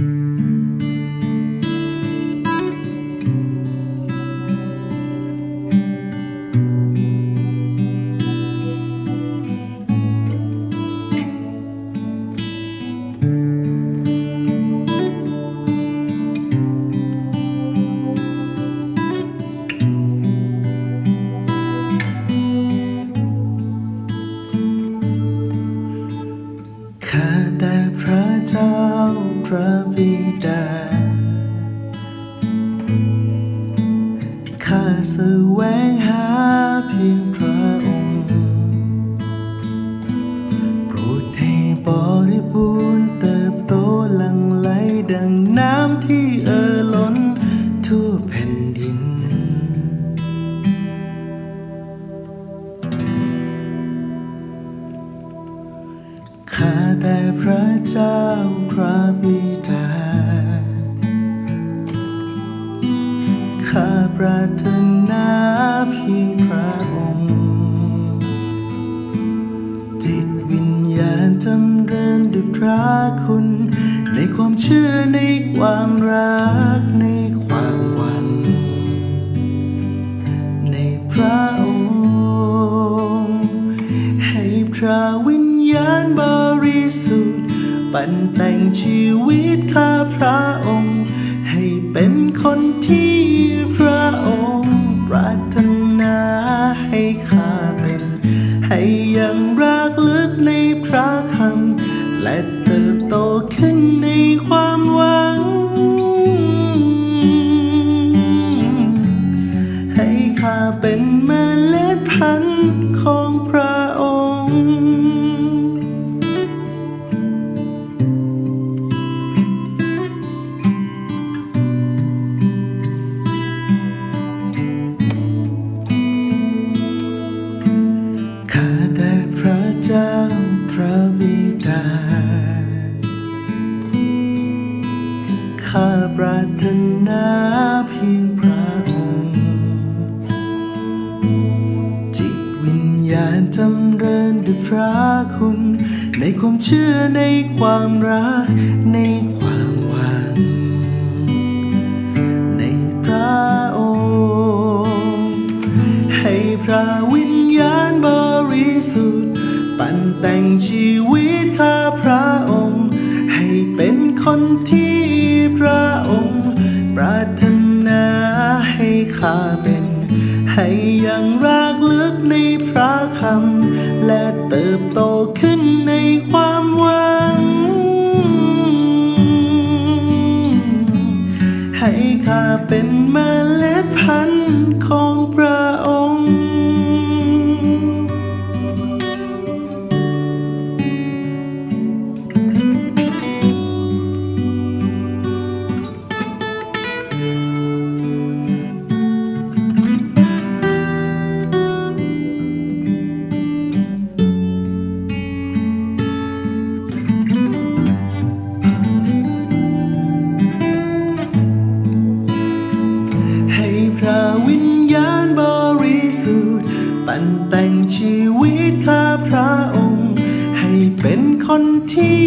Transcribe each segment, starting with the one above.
ข้ พ แต่งชีวิตข้าพระองค์ ให้เป็นคนที่พระองค์ปรารถนาให้ข้าเป็น ให้ยังรักลึกในพระคำ และเติบโตขึ้นในความหวัง ให้ข้าเป็นเมล็ดพันธุ์ ปันแต่งชีวิตข้าพระองค์ ให้เป็นคนที่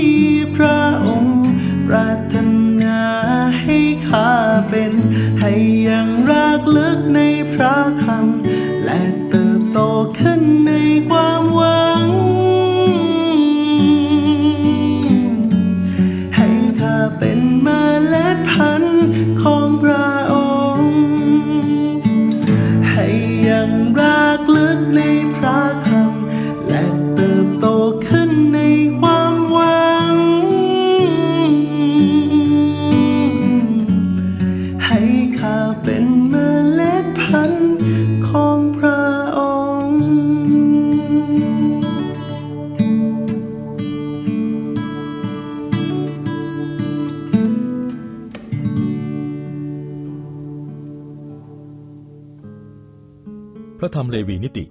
ระธรรมเลวีนิติ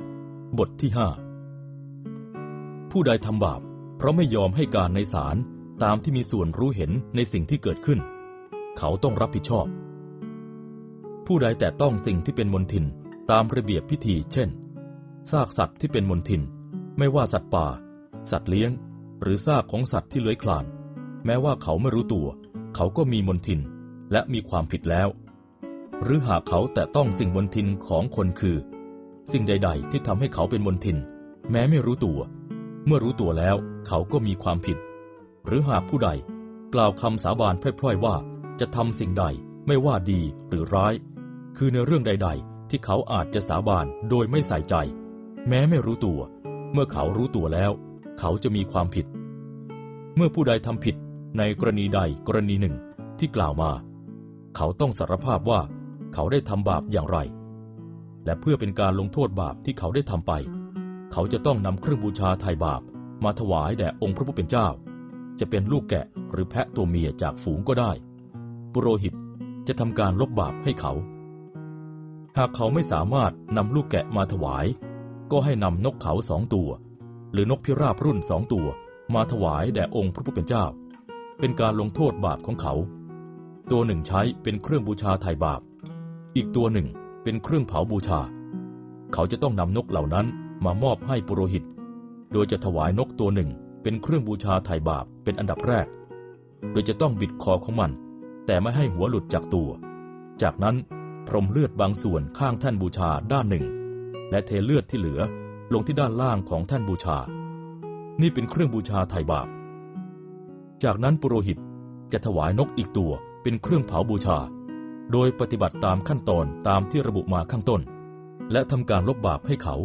บทที่ห้าผู้ใดทำบาป เพราะไม่ยอมให้การในศาลตามที่มีส่วนรู้เห็นในสิ่งที่เกิดขึ้น เขาต้องรับผิดชอบ ผู้ใดแต่ต้องสิ่งที่เป็นมนทินตามระเบียบพิธี เช่นซากสัตว์ที่เป็นมนทิน ไม่ว่าสัตว์ป่า สัตว์เลี้ยง หรือซากของสัตว์ที่เลื้อยคลาน แม้ว่าเขาไม่รู้ตัว เขาก็มีมนทินและมีความผิดแล้ว หรือหากเขาแต่ต้องสิ่งมนทินของคนคือ สิ่งใด ๆ ที่ทำให้เขาเป็นมนทิน แม้ไม่รู้ตัว เมื่อรู้ตัวแล้วเขาก็มีความผิด หรือหากผู้ใด กล่าวคำสาบานพร่อยๆว่าจะทำสิ่งใดไม่ว่าดีหรือร้าย คือในเรื่องใด ๆ ที่เขาอาจจะสาบานโดยไม่ใส่ใจ แม้ไม่รู้ตัว เมื่อเขารู้ตัวแล้ว เขาจะมีความผิด เมื่อผู้ใดทำผิดในกรณีใดกรณีหนึ่งที่กล่าวมา เขาต้องสารภาพว่าเขาได้ทำบาปอย่างไร และเพื่อเป็นการลงโทษบาปที่เขาได้ทำไป เขาจะต้องนำเครื่องบูชาไถ่บาป มาถวายแด่องค์พระผู้เป็นเจ้า จะเป็นลูกแกะหรือแพะตัวเมียจากฝูงก็ได้ ปุโรหิตจะทำการลบบาปให้เขา หากเขาไม่สามารถนำลูกแกะมาถวาย ก็ให้นำนกเขาสองตัว หรือนกพิราบรุ่นสองตัว มาถวายแด่องค์พระผู้เป็นเจ้า เป็นการลงโทษบาปของเขา ตัวหนึ่งใช้เป็นเครื่องบูชาไถ่บาป อีกตัวหนึ่ง เป็นเครื่องเผาบูชา เขาจะต้องนำนกเหล่านั้นมามอบให้ปุโรหิต โดยจะถวายนกตัวหนึ่งเป็นเครื่องบูชาไถ่บาปเป็นอันดับแรก โดยจะต้องบิดคอของมัน แต่ไม่ให้หัวหลุดจากตัว จากนั้นพรมเลือดบางส่วนข้างแท่นบูชาด้านหนึ่ง และเทเลือดที่เหลือลงที่ด้านล่างของแท่นบูชา นี่เป็นเครื่องบูชาไถ่บาป จากนั้นปุโรหิตจะถวายนกอีกตัวเป็นเครื่องเผาบูชา โดยปฏิบัติตามขั้นตอนตามที่ระบุมาข้างต้น และทำการลบบาปให้เขา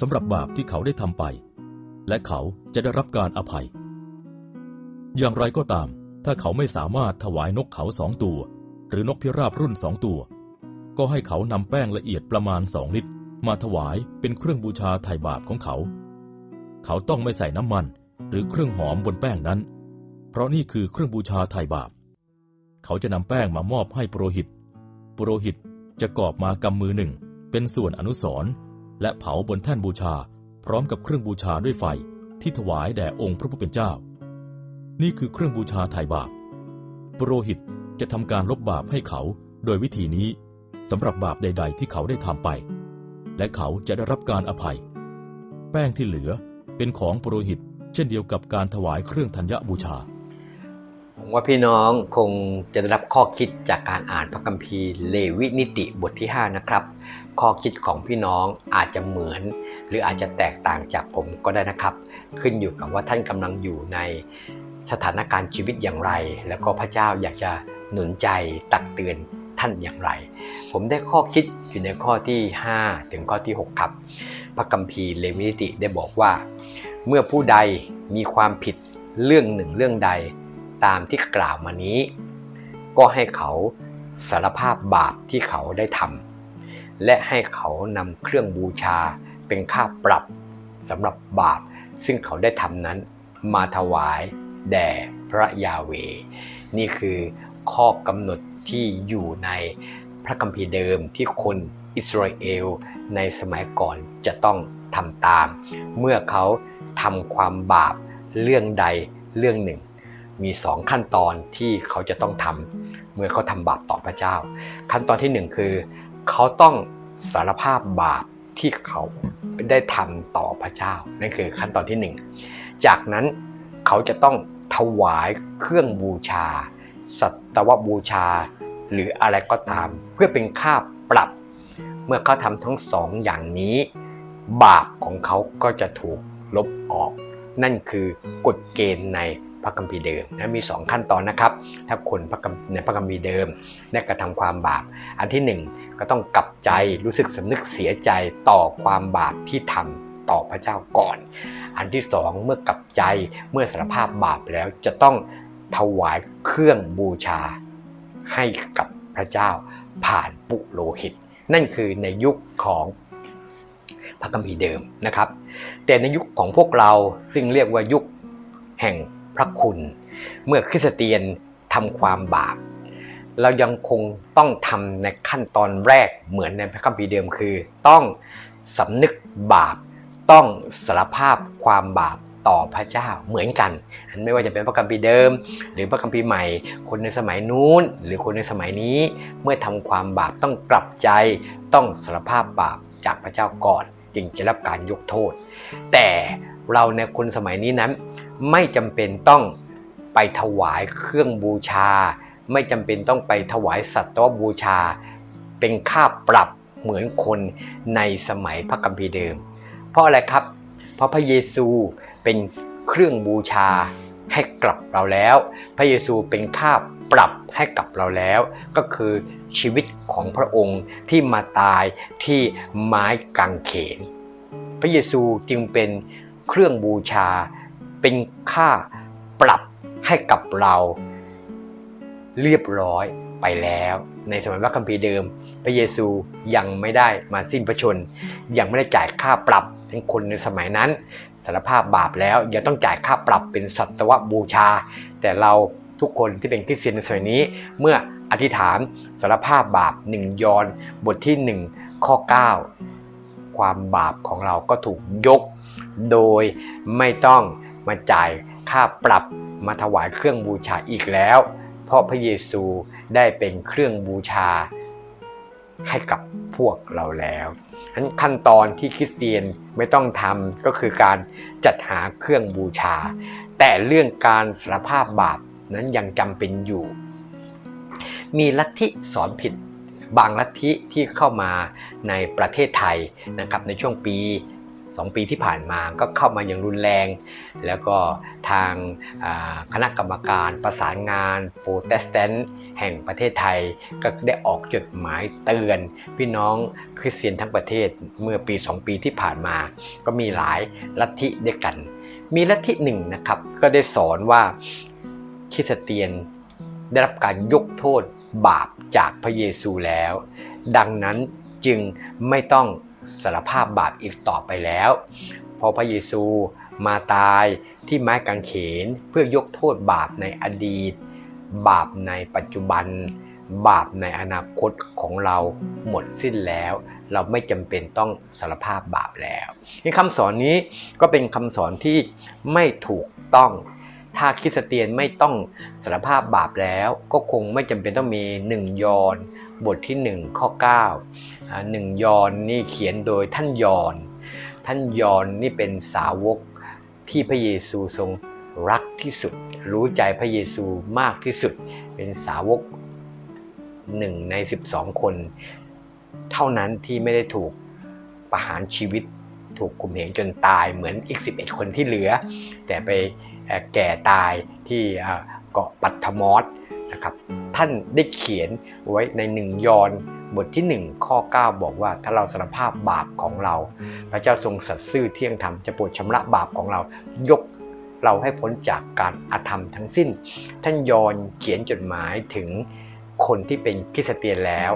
สำหรับบาปที่เขาได้ทำไป และเขาจะได้รับการอภัย อย่างไรก็ตาม ถ้าเขาไม่สามารถถวายนกเขาสองตัว หรือนกพิราบรุ่นสองตัว ก็ให้เขานำแป้งละเอียดประมาณสองลิตร มาถวายเป็นเครื่องบูชาไถ่บาปของเขา เขาต้องไม่ใส่น้ำมัน หรือเครื่องหอมบนแป้งนั้น เพราะนี่คือเครื่องบูชาไถ่บาป เขาจะนำแป้งมามอบให้ปุโรหิต ปุโรหิตจะกอบมากำมือหนึ่ง เป็นส่วนอนุสรณ์และเผาบนแท่นบูชา พร้อมกับเครื่องบูชาด้วยไฟที่ถวายแด่องค์พระผู้เป็นเจ้า นี่คือเครื่องบูชาไถ่บาป ปุโรหิตจะทำการลบบาปให้เขาโดยวิธีนี้สำหรับบาปใด ๆ ที่เขาได้ทำไป และเขาจะได้รับการอภัย แป้งที่เหลือเป็นของปุโรหิต เช่นเดียวกับการถวายเครื่องธัญบูชา ผมว่าพี่น้องคงจะได้รับข้อคิดจากการอ่านพระคัมภีร์เลวินิติบทที่ 5 นะครับ ข้อคิดของพี่น้องอาจจะเหมือน หรืออาจจะแตกต่างจากผมก็ได้นะครับ ขึ้นอยู่กับว่าท่านกำลังอยู่ในสถานการณ์ชีวิตอย่างไร แล้วก็พระเจ้าอยากจะหนุนใจตักเตือนท่านอย่างไร ผมได้ข้อคิดอยู่ในข้อที่ 5 ถึงข้อที่ 6 ครับ พระคัมภีร์เลวินิติได้บอกว่า เมื่อผู้ใดมีความผิดเรื่องหนึ่งเรื่องใด ตามที่กล่าวมานี้ ก็ให้เขาสารภาพบาปที่เขาได้ทำและให้เขานำเครื่องบูชาเป็นค่าปรับสำหรับบาปซึ่งเขาได้ทำนั้นมาถวายแด่พระยาเว นี่คือข้อกำหนดที่อยู่ในพระคัมภีร์เดิมที่คนอิสราเอลในสมัยก่อนจะต้องทำตาม เมื่อเขาทำความบาปเรื่องใดเรื่องหนึ่ง มีสองขั้นตอนที่เขาจะต้องทำเมื่อเขาทำบาปต่อพระเจ้า ขั้นตอนที่หนึ่งคือ เขาต้องสารภาพบาปที่เขาได้ทำต่อพระเจ้านั่นคือขั้นตอนที่หนึ่งจากนั้นเขาจะต้องถวายเครื่องบูชา สัตวบูชา หรืออะไรก็ตาม เพื่อเป็นค่าปรับ เมื่อเขาทำทั้งสองอย่างนี้ บาปของเขาก็จะถูกลบออก นั่นคือกฎเกณฑ์ใน ระคัมภีร์เดิมนะมี 2 ขั้นตอนนะครับ ถ้าคนพระคัมในพระคัมภีร์เดิมได้กระทำความบาป อันที่ 1 ก็ต้องกลับใจรู้สึกสำนึกเสียใจต่อความบาปที่ทำต่อพระเจ้าก่อน อันที่สองเมื่อกลับใจเมื่อสารภาพบาปแล้วจะต้องถวายเครื่องบูชาให้กับพระเจ้าผ่านปุโรหิต นั่นคือในยุคของพระคัมภีเดิมนะครับ แต่ในยุคของพวกเราซึ่งเรียกว่ายุคแห่ง พระคุณ เมื่อคริสเตียนทำความบาป เรายังคงต้องทำในขั้นตอนแรกเหมือนในพระคัมภีร์เดิมคือ ต้องสำนึกบาป ต้องสารภาพความบาปต่อพระเจ้าเหมือนกัน ไม่ว่าจะเป็นพระคัมภีร์เดิม หรือพระคัมภีร์ใหม่ คนในสมัยนู้น หรือคนในสมัยนี้ เมื่อทำความบาปต้องกลับใจ ต้องสารภาพบาปจากพระเจ้าก่อน จึงจะรับการยกโทษ แต่เราในคนสมัยนี้นั้น ไม่จำเป็นต้องไปถวายเครื่องบูชา ไม่จำเป็นต้องไปถวายสัตว์บูชา เป็นค่าปรับเหมือนคนในสมัยพระกัมภีเดิม เพราะอะไรครับ เพราะพระเยซูเป็นเครื่องบูชาให้กลับเราแล้ว พระเยซูเป็นค่าปรับให้กับเราแล้ว ก็คือชีวิตของพระองค์ที่มาตายที่ไม้กางเขน พระเยซูจึงเป็นเครื่องบูชา เป็นค่าปรับให้กับเรา เรียบร้อยไปแล้ว ในสมัยพระคัมภีร์เดิม พระเยซูยังไม่ได้มาสิ้นพระชน ยังไม่ได้จ่ายค่าปรับเป็นคนในสมัยนั้นสารภาพบาปแล้วยังต้องจ่ายค่าปรับเป็นสัตวบูชา แต่เราทุกคนที่เป็นคริสเตียนในสมัยนี้ เมื่ออธิษฐานสารภาพบาปหนึ่งยอนบทที่ 1 ข้อ 9 ความบาปของเราก็ถูกยก โดยไม่ต้อง มาจ่ายค่าปรับมาถวายเครื่องบูชาอีกแล้ว เพราะพระเยซูได้เป็นเครื่องบูชาให้กับพวกเราแล้วฉะนั้นขั้นตอนที่คริสเตียนไม่ต้องทำก็คือการจัดหาเครื่องบูชา แต่เรื่องการสารภาพบาปนั้นยังจำเป็นอยู่ มีลัทธิสอนผิดบางลัทธิที่เข้ามาในประเทศไทยนะครับในช่วงปี 2 ปีที่ผ่านมาก็เข้ามาอย่างรุนแรง แล้วก็ทางคณะกรรมการประสานงานโปรเตสแตนต์แห่งประเทศไทยก็ได้ออกจดหมายเตือน พี่น้องคริสเตียนทั้งประเทศเมื่อปี 2 ปีที่ผ่านมา ก็มีหลายลัทธิด้วยกัน มีลัทธิหนึ่งนะครับก็ได้สอนว่าคริสเตียนได้รับการยกโทษบาปจากพระเยซูแล้ว ดังนั้นจึงไม่ต้อง สารภาพบาปอีกต่อไปแล้วพราะพระเยซูมาตายที่ไม้กางเขนเพื่อยกโทษบาปในอดีต บาปในปัจจุบัน บาปในอนาคตของเราหมดสิ้นแล้ว เราไม่จำเป็นต้องสารภาพบาปแล้วนี่คำสอนนี้ก็เป็นคำสอนที่ไม่ถูกต้อง ถ้าคริสเตียนไม่ต้องสารภาพบาปแล้ว ก็คงไม่จำเป็นต้องมีหนึ่งยอน บทที่ 1 ข้อ9หนึ่งยอนนี่เขียนโดยท่านยอน ท่านยอนนี่เป็นสาวกที่พระเยซูทรงรักที่สุด รู้ใจพระเยซูมากที่สุด เป็นสาวกหนึ่งใน 12 คน เท่านั้นที่ไม่ได้ถูกประหารชีวิต ถูกคุมเหงจนตายเหมือนอีก 11 คนที่เหลือ แต่ไปแก่ตายที่เกาะปัตทมอส นะครับท่านได้เขียนไว้ในหนึ่งยอห์นบทที่ 1 ข้อ 9 บอกว่าถ้าเราสารภาพบาปของเรา พระเจ้าทรงสัตย์ซื่อเที่ยงธรรมจะโปรดชำระบาปของเรา ยกเราให้พ้นจากการอาธรรมทั้งสิ้น ท่านยอนเขียนจดหมายถึงคนที่เป็นคริสเตียนแล้ว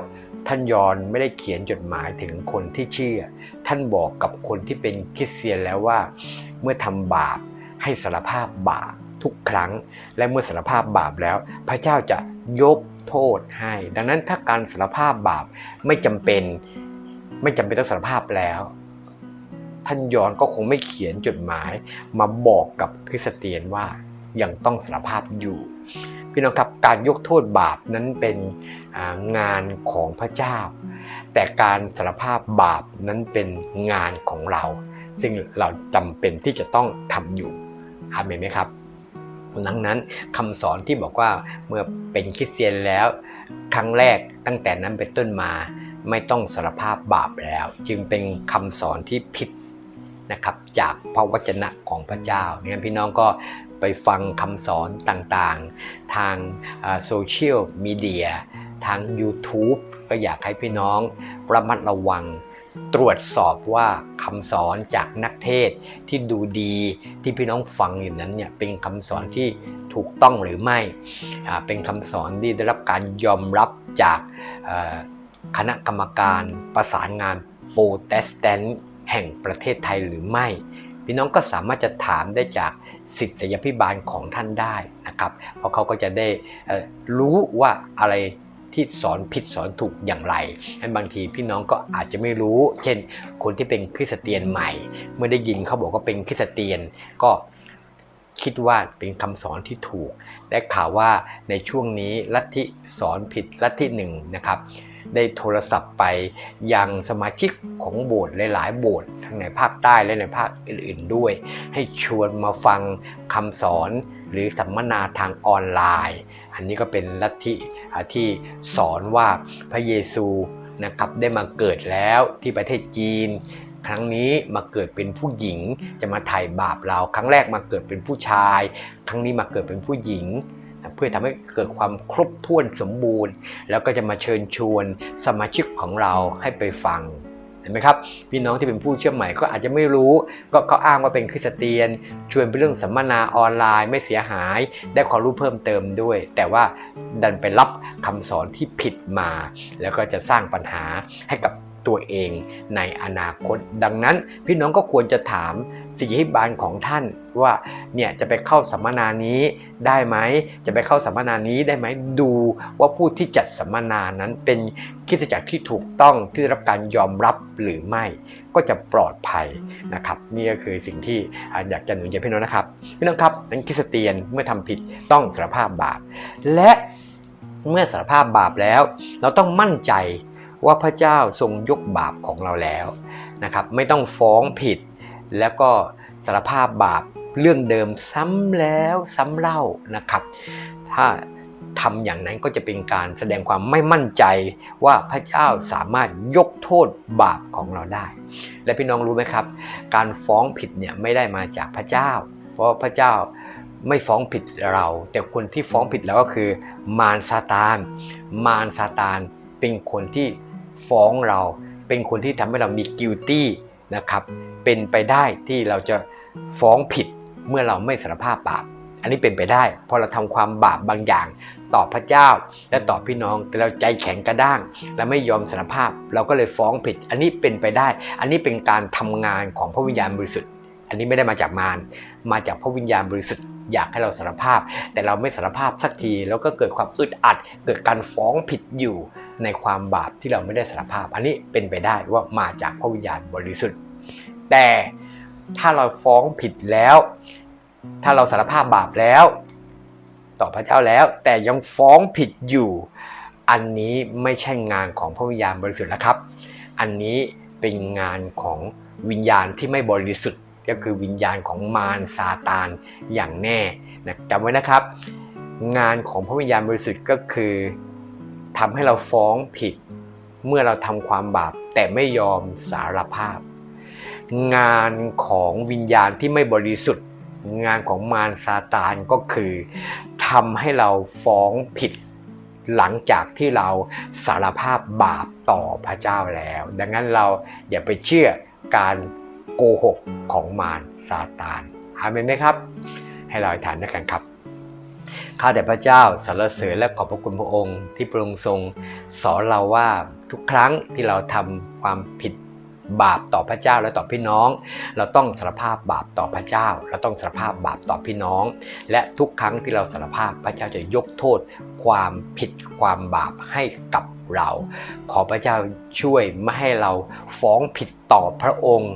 ท่านยอนไม่ได้เขียนจดหมายถึงคนที่เชื่อ ท่านบอกกับคนที่เป็นคริสเตียนแล้วว่า เมื่อทำบาปให้สารภาพบาป ทุกครั้ง และเมื่อสารภาพบาปแล้ว พระเจ้าจะยกโทษให้ ดังนั้นถ้าการสารภาพบาปไม่จำเป็นไม่จำเป็นต้องสารภาพแล้ว ท่านยอนก็คงไม่เขียนจดหมายมาบอกกับคริสเตียนว่ายังต้องสารภาพอยู่ พี่น้องครับการยกโทษบาปนั้นเป็นงานของพระเจ้า แต่การสารภาพบาปนั้นเป็นงานของเรา ซึ่งเราจำเป็นที่จะต้องทำอยู่อาเมนไหมครับ ดังนั้นคำสอนที่บอกว่าเมื่อเป็นคริสเตียนแล้ว ครั้งแรกตั้งแต่นั้นเป็นต้นมา ไม่ต้องสารภาพบาปแล้ว จึงเป็นคำสอนที่ผิดนะครับจากพระวจนะของพระเจ้างั้นพี่น้องก็ไปฟังคำสอนต่างๆ ทางโซเชียลมีเดียทาง YouTube ก็อยากให้พี่น้องระมัดระวัง ตรวจสอบว่าคำสอนจากนักเทศที่ดูดีที่พี่น้องฟังอยู่นั้นเนี่ยเป็นคำสอนที่ถูกต้องหรือไม่ เป็นคำสอนที่ได้รับการยอมรับจากคณะกรรมการประสานงานโปรเตสแตนต์แห่งประเทศไทยหรือไม่ พี่น้องก็สามารถจะถามได้จากสิทธิยพิบาลของท่านได้นะครับ เพราะเขาก็จะได้รู้ว่าอะไร ที่สอนผิดสอนถูกอย่างไรบางทีพี่น้องก็อาจจะไม่รู้ เช่น คนที่เป็นคริสเตียนใหม่ เมื่อได้ยินเขาบอกว่าเป็นคริสเตียนก็คิดว่าเป็นคำสอนที่ถูก และข่าวว่าในช่วงนี้ลัทธิสอนผิดลัทธิหนึ่งนะครับ ได้โทรศัพท์ไปยังสมาชิกของโบสถ์หลาย ๆ โบสถ์ทั้งในภาคใต้และในภาคอื่น ๆ ด้วย ให้ชวนมาฟังคำสอนหรือสัมมนาทางออนไลน์ อันนี้ก็เป็นลัทธิที่สอนว่าพระเยซูนะครับได้มาเกิดแล้วที่ประเทศจีน ครั้งนี้มาเกิดเป็นผู้หญิงจะมาไถ่บาปเรา ครั้งแรกมาเกิดเป็นผู้ชาย ครั้งนี้มาเกิดเป็นผู้หญิงเพื่อทำให้เกิดความครบถ้วนสมบูรณ์ แล้วก็จะมาเชิญชวนสมาชิกของเราให้ไปฟัง เห็นไหมครับพี่น้องที่เป็นผู้เชื่อใหม่ก็อาจจะไม่รู้ก็เขาอ้างว่าเป็นคริสเตียน ชวนไปเรื่องสัมมนาออนไลน์ไม่เสียหาย ได้ความรู้เพิ่มเติมด้วย แต่ว่าดันไปรับคำสอนที่ผิดมา แล้วก็จะสร้างปัญหาให้กับ ตัวเองในอนาคต ดังนั้นพี่น้องก็ควรจะถามสิทธิบาลของท่านว่าเนี่ยจะไปเข้าสัมมนานี้ได้ไหมจะไปเข้าสัมมนานี้ได้ไหมดูว่าผู้ที่จัดสัมมนานั้นเป็นคริสจักรที่ถูกต้องที่ได้รับการยอมรับหรือไม่ ก็จะปลอดภัยนะครับ นี่ก็คือสิ่งที่อยากจะหนุนใจพี่น้องนะครับพี่น้องครับนั้นคริสเตียนเมื่อทำผิดต้องสารภาพบาป และเมื่อสารภาพบาปแล้ว เราต้องมั่นใจ ว่าพระเจ้าทรงยกบาปของเราแล้วนะครับ ไม่ต้องฟ้องผิด แล้วก็สารภาพบาปเรื่องเดิมซ้ำแล้วซ้ำเล่านะครับ ถ้าทำอย่างนั้นก็จะเป็นการแสดงความไม่มั่นใจว่าพระเจ้าสามารถยกโทษบาปของเราได้ และพี่น้องรู้ไหมครับ การฟ้องผิดเนี่ยไม่ได้มาจากพระเจ้า เพราะพระเจ้าไม่ฟ้องผิดเรา แต่คนที่ฟ้องผิดเราก็คือ มารซาตาน มารซาตานเป็นคนที่ ฟ้องเรา เป็นคนที่ทำให้เรามี guilty นะครับเป็นไปได้ที่เราจะฟ้องผิดเมื่อเราไม่สารภาพบาป อันนี้เป็นไปได้พราะเราทำความบาปบางอย่าง ต่อพระเจ้าและต่อพี่น้องแต่เราใจแข็งกระด้าง และไม่ยอมสารภาพ เราก็เลยฟ้องผิด อันนี้เป็นไปได้ อันนี้เป็นการทำงานของพระวิญญาณบริสุทธิ์ อันนี้ไม่ได้มาจากมารมาจากพระวิญญาณบริสุทธิ์อยากให้เราสารภาพ แต่เราไม่สารภาพสักที แล้วก็เกิดความอึดอัด เกิดการฟ้องผิดอยู่ ในความบาปที่เราไม่ได้สารภาพ อันนี้เป็นไปได้ว่ามาจากพระวิญญาณบริสุทธิ์ แต่ถ้าเราฟ้องผิดแล้ว ถ้าเราสารภาพบาปแล้ว ต่อพระเจ้าแล้ว แต่ยังฟ้องผิดอยู่ อันนี้ไม่ใช่งานของพระวิญญาณบริสุทธิ์แล้วครับ อันนี้เป็นงานของวิญญาณที่ไม่บริสุทธิ์ก็คือวิญญาณของมารซาตานอย่างแน่นะจำไว้นะครับ งานของพระวิญญาณบริสุทธิ์ก็คือ ทำให้เราฟ้องผิด เมื่อเราทำความบาปแต่ไม่ยอมสารภาพ งานของวิญญาณที่ไม่บริสุทธิ์ งานของมารซาตานก็คือทำให้เราฟ้องผิดหลังจากที่เราสารภาพบาปต่อพระเจ้าแล้ว ดังนั้นเราอย่าไปเชื่อการโกหกของมารซาตานอาเมนไหมครับ ให้เราอธิษฐานด้วยกันครับ ข้าแต่พระเจ้าสรรเสริญและขอบพระคุณพระองค์ ที่พระองค์ทรงสอนเราว่าทุกครั้งที่เราทำความผิดบาปต่อพระเจ้าและต่อพี่น้อง เราต้องสารภาพบาปต่อพระเจ้า เราต้องสารภาพบาปต่อพี่น้อง และทุกครั้งที่เราสารภาพพระเจ้าจะยกโทษ ความผิดความบาปให้กับเรา ขอพระเจ้าช่วยไม่ให้เราฟ้องผิดต่อพระองค์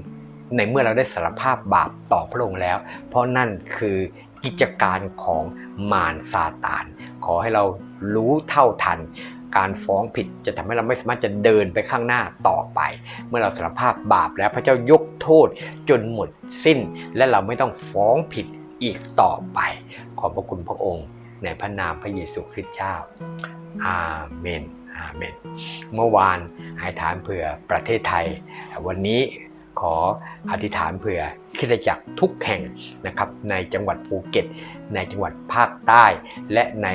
ในเมื่อเราได้สารภาพบาปต่อพระองค์แล้ว เพราะนั่นคือ กิจการของมารซาตาน ขอให้เรารู้เท่าทัน การฟ้องผิดจะทำให้เราไม่สามารถจะเดินไปข้างหน้าต่อไป เมื่อเราสารภาพบาปแล้วพระเจ้ายกโทษจนหมดสิ้น และเราไม่ต้องฟ้องผิดอีกต่อไป ขอบพระคุณพระองค์ในพระนามพระเยซูคริสต์เจ้า อาเมน อาเมน เมื่อวานอธิษฐานเผื่อประเทศไทย วันนี้ ขออธิษฐานเผื่อคริดจักรทุกแห่งนะครับในจังหวัดภูเก็ต ในจังหวัดภาคใต้ และใน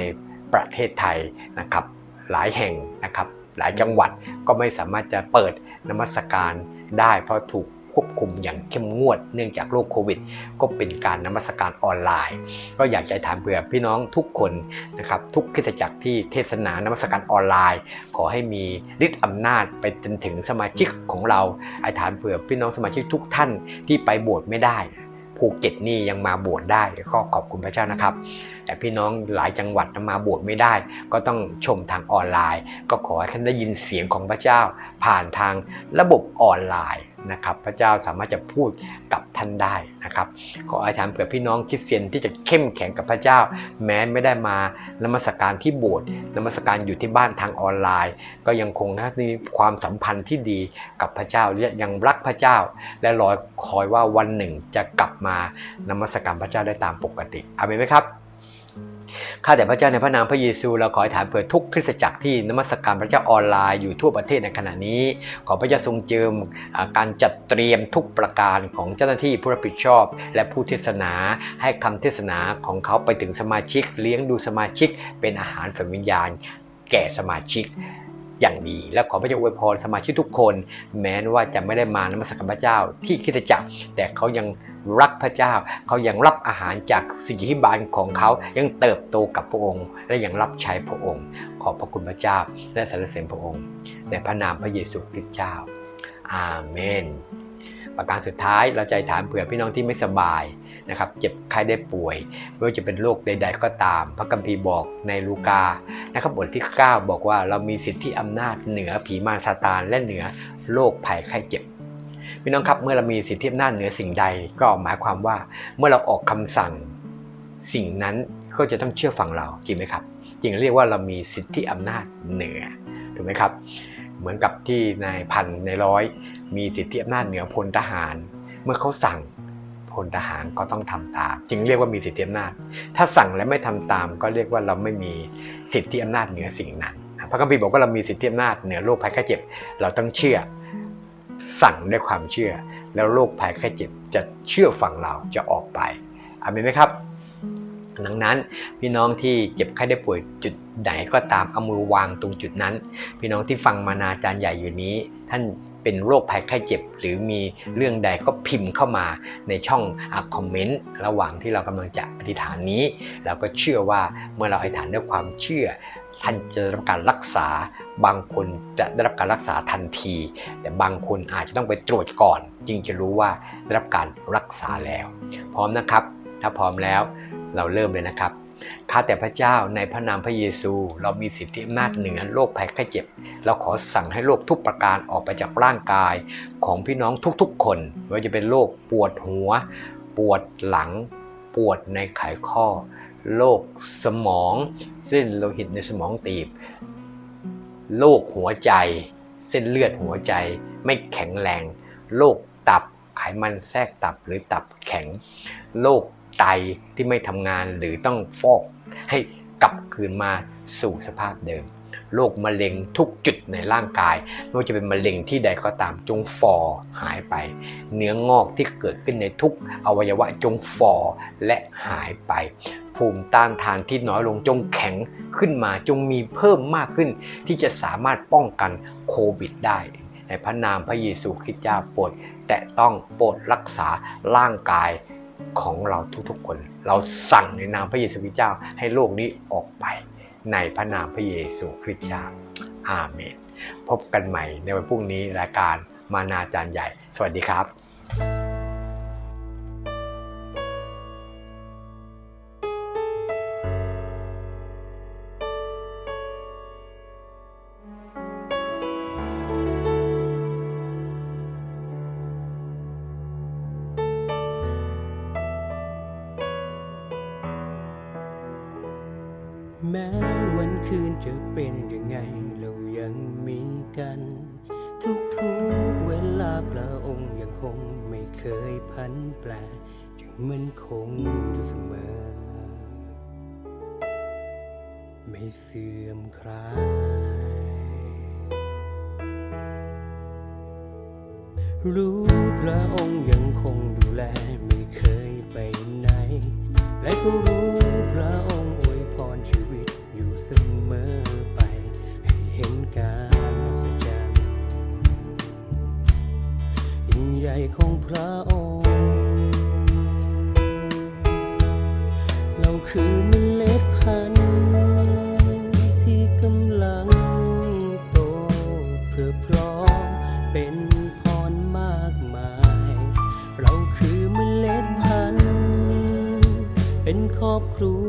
ประเทศไทยนะครับหลายแห่งนะครับหลายจังหวัดก็ไม่สามารถจะเปิดนมัสการได้เพราะถูก ควบคุมอย่างเข้มงวด เนื่องจากโรคโควิด ก็เป็นการนมัสการออนไลน์ ก็อยากจะถามเผื่อพี่น้องทุกคนนะครับทุกคริตจักรที่เทศนานมัสการออนไลน์ ขอให้มีฤทธิ์อำนาจไปจนถึงสมาชิกของเราอฐานเผื่อพี่น้องสมาชิกทุกท่านที่ไปโบสถ์ไม่ได้ภูเก็ตนี่ยังมาบสถ์ได้ก็ขอบคุณพระเจ้านะครับ แต่พี่น้องหลายจังหวัดมาบสถ์ไม่ได้ ก็ต้องชมทางออนไลน์ ก็ขอให้ท่านได้ยินเสียงของพระเจ้า ผ่านทางระบบออนไลน์ นะครับ พระเจ้าสามารถจะพูดกับท่านได้นะครับ ขออธิษฐานเผื่อพี่น้องคริสเตียนที่จะเข้มแข็งกับพระเจ้า แม้ไม่ได้มานมัสการที่โบสถ์นมัสการอยู่ที่บ้านทางออนไลน์ ก็ยังคงนะมีความสัมพันธ์ที่ดีกับพระเจ้าและยังรักพระเจ้า และรอคอยว่าวันหนึ่งจะกลับมานมัสการพระเจ้าได้ตามปกติอาเมนไหมครับ ข้าแต่พระเจ้าในพระนามพระเยซูเราขออธิษฐานเผื่อทุกคริสตจักรที่นมัสการพระเจ้าออนไลน์อยู่ทั่วประเทศในขณะนี้ ขอพระเจ้าทรงเจิมการจัดเตรียมทุกประการของเจ้าหน้าที่ผู้รับผิดชอบ และผู้เทศนาให้คำเทศนาของเขาไปถึงสมาชิก เลี้ยงดูสมาชิกเป็นอาหารฝ่ายวิญญาณ แก่สมาชิก อย่างดี และขอพระเจ้าอวยพรสมาชิกทุกคน แม้ว่าจะไม่ได้มานมัสการพระเจ้าที่คริสตจักร แต่เขายังรักพระเจ้า เขายังรับอาหารจากสิ่งที่บานของเขายังเติบโตกับพระองค์ และยังรับใช้พระองค์ ขอบพระคุณพระเจ้า และสรรเสริญพระองค์ ในพระนามพระเยซูคริสต์เจ้าอาเมน ประการสุดท้ายเราใจถามเผื่อพี่น้องที่ไม่สบาย นะครับเจ็บไข้ได้ป่วย ไม่ว่าจะเป็นโรคใด ๆ ก็ตาม พระคัมภีร์บอกในลูกานะครับบทที่ 9 บอกว่าเรามีสิทธิอำนาจเหนือผีมารซาตานและเหนือโรคภัยไข้เจ็บพี่น้องครับเมื่อเรามีสิทธิอำนาจเหนือสิ่งใดก็หมายความว่าเมื่อเราออกคำสั่งสิ่งนั้นก็จะต้องเชื่อฟังเราจริงไหมครับจริงเรียกว่าเรามีสิทธิอำนาจเหนือถูกไหมครับ เหมือนกับที่นายพันในร้อย มีสิทธิอำนาจเหนือพลทหาร เมื่อเขาสั่ง พลทหารก็ต้องทำตาม จึงเรียกว่ามีสิทธิอำนาจ ถ้าสั่งและไม่ทำตาม ก็เรียกว่าเราไม่มีสิทธิอำนาจเหนือสิ่งนั้น พระคัมภีร์บอกว่าเรามีสิทธิอำนาจเหนือโรคภัยไข้เจ็บ เราต้องเชื่อ สั่งด้วยความเชื่อ แล้วโรคภัยไข้เจ็บจะเชื่อฟังเราจะออกไปอาเมนไหมครับดังนั้นพี่น้องที่เจ็บไข้ได้ป่วยจุดไหนก็ตามเอามือวางตรงจุดนั้น พี่น้องที่ฟังมานาจารย์ใหญ่อยู่นี้ ท่าน เป็นโรคภัยไข้เจ็บ หรือมีเรื่องใดก็พิมพ์เข้ามาในช่องคอมเมนต์ระหว่างที่เรากำลังจะอธิษฐานนี้ เราก็เชื่อว่าเมื่อเราอธิษฐานด้วยความเชื่อ ท่านจะได้รับการรักษา บางคนจะได้รับการรักษาทันที แต่บางคนอาจจะต้องไปตรวจก่อน จึงจะรู้ว่าได้รับการรักษาแล้ว พร้อมนะครับ ถ้าพร้อมแล้วเราเริ่มเลยนะครับ ข้าแต่พระเจ้าในพระนามพระเยซู เรามีสิทธิอำนาจเหนือโรคภัยไข้เจ็บ เราขอสั่งให้โรคทุกประการออกไปจากร่างกายของพี่น้องทุกๆ คนไม่ว่าจะเป็นโรคปวดหัว ปวดหลัง ปวดในไขข้อโรคสมองเส้นโลหิตในสมองตีบโรคหัวใจ เส้นเลือดหัวใจไม่แข็งแรงโรคตับไขมันแทรกตับหรือตับแข็งโรค ไตที่ไม่ทำงานหรือต้องฟอกให้กลับคืนมาสู่สภาพเดิมโรคมะเร็งทุกจุดในร่างกาย ไม่ว่าจะเป็นมะเร็งที่ใดก็ตามจงฟอหายไป เนื้องอกที่เกิดขึ้นในทุกอวัยวะจงฟอและหายไป ภูมิต้านทานที่น้อยลงจงแข็งขึ้นมาจงมีเพิ่มมากขึ้น ที่จะสามารถป้องกันโควิดได้ ในพระนามพระเยซูคริสต์เจ้าโปรดแต่ต้องโปรดรักษาร่างกาย ของเราทุกๆคน เราสั่งในนามพระเยซูคริสต์เจ้าให้โลกนี้ออกไปในพระนามพระเยซูคริสต์เจ้าอาเมน พบกันใหม่ในวันพรุ่งนี้รายการมานาจารย์ใหญ่ สวัสดีครับ รู้พระองค์ยังคงดูแลไม่เคยไปไหน และก็รู้พระองค์อวยพรชีวิตอยู่เสมอไป ให้เห็นการอัศจรรย์ยิ่งใหญ่ของพระองค์ เราคือ ครอบครัว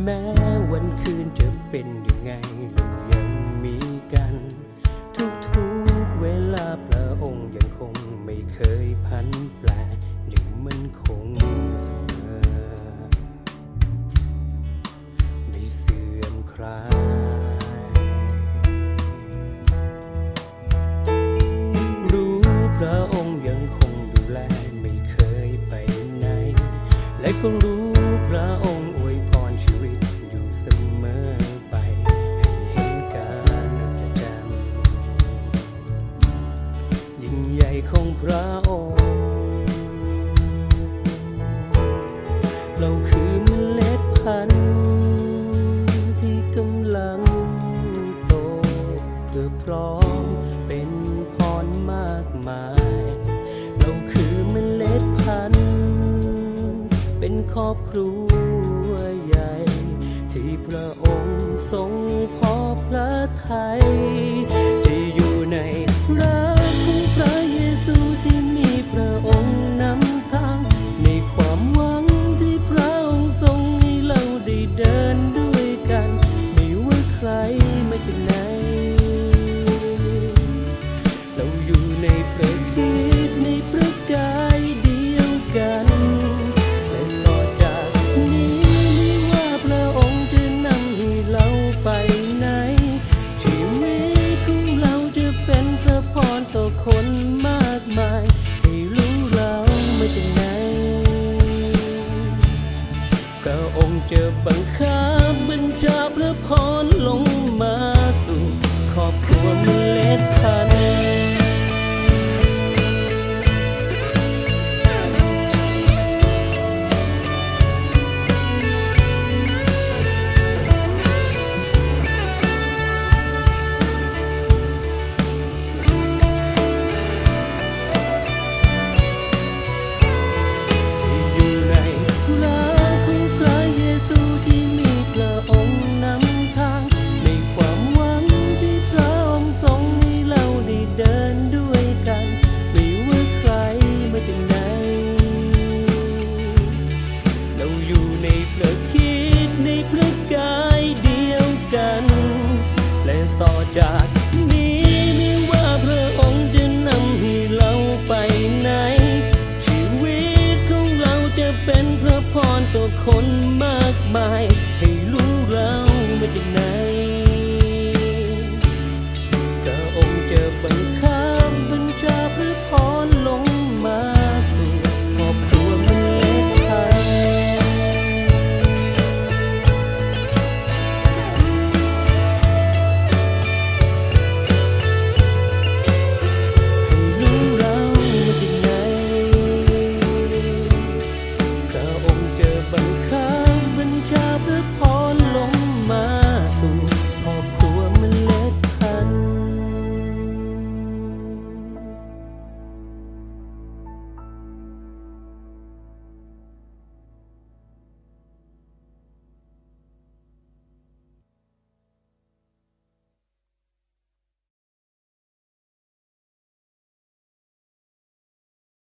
แม้วันคืนจะเป็นยังไงเรายังมีกัน ทุกทุกเวลาพระองค์ยังคงไม่เคยพันแปลยังมันคงเสมอไม่เสื่อมคลายรู้พระองค์ยังคงดูแลไม่เคยไปไหน และคงรู้ พระองค์เราคือเมล็ดพันธุ์ที่กำลังโตเพื่อพร้อมเป็นพรมากมาย เราคือเมล็ดพันธุ์เป็นครอบครัวใหญ่ ที่พระองค์ทรงพอพระทัย cool.